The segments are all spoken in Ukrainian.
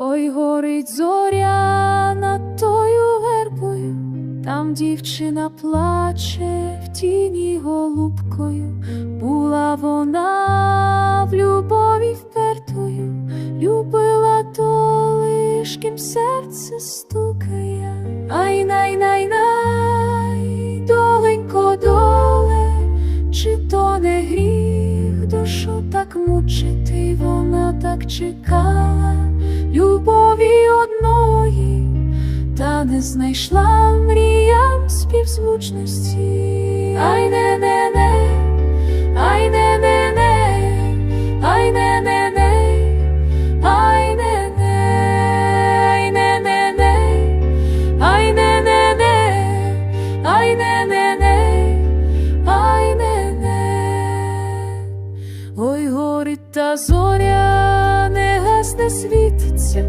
Ой, горить зоря над тою вербою, там дівчина плаче в тіні голубкою, була вона в любові впертою, любила то лиш ким серце стукає. Ай най най най, доленько доле, чи то не гріх душу так мучити, вона так чекала любові одної, та не знайшла мріям співзвучності. Ай не не не, ай не не не, ай не не не, ай не не, ай не не не, ай не не не, ай не не не, ай не не. Ой, горить та зоря, не світиться,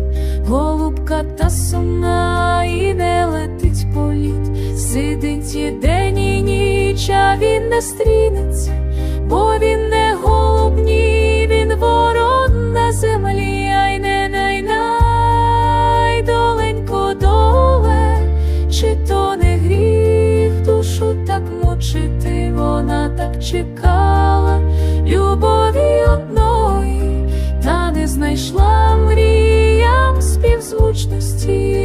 голубка та сумна і не летить політ, сидить і день і ніч, а він не стрінеться, бо він не голуб, ні, він ворон на землі, ай не най най, чи то не гріх душу так мучити, вона так чекала мріям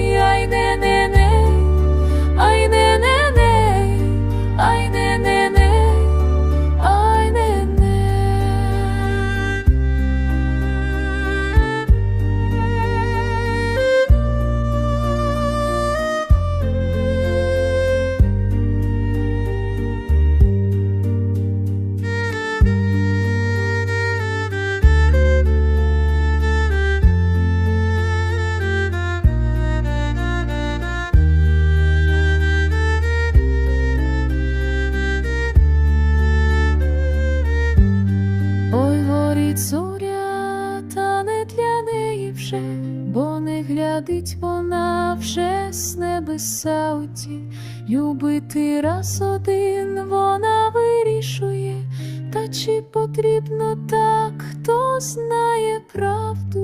зоря, та не для неї вже, бо не глядить вона вже з небеса оті. Любити раз один вона вирішує, та чи потрібно так, хто знає правду.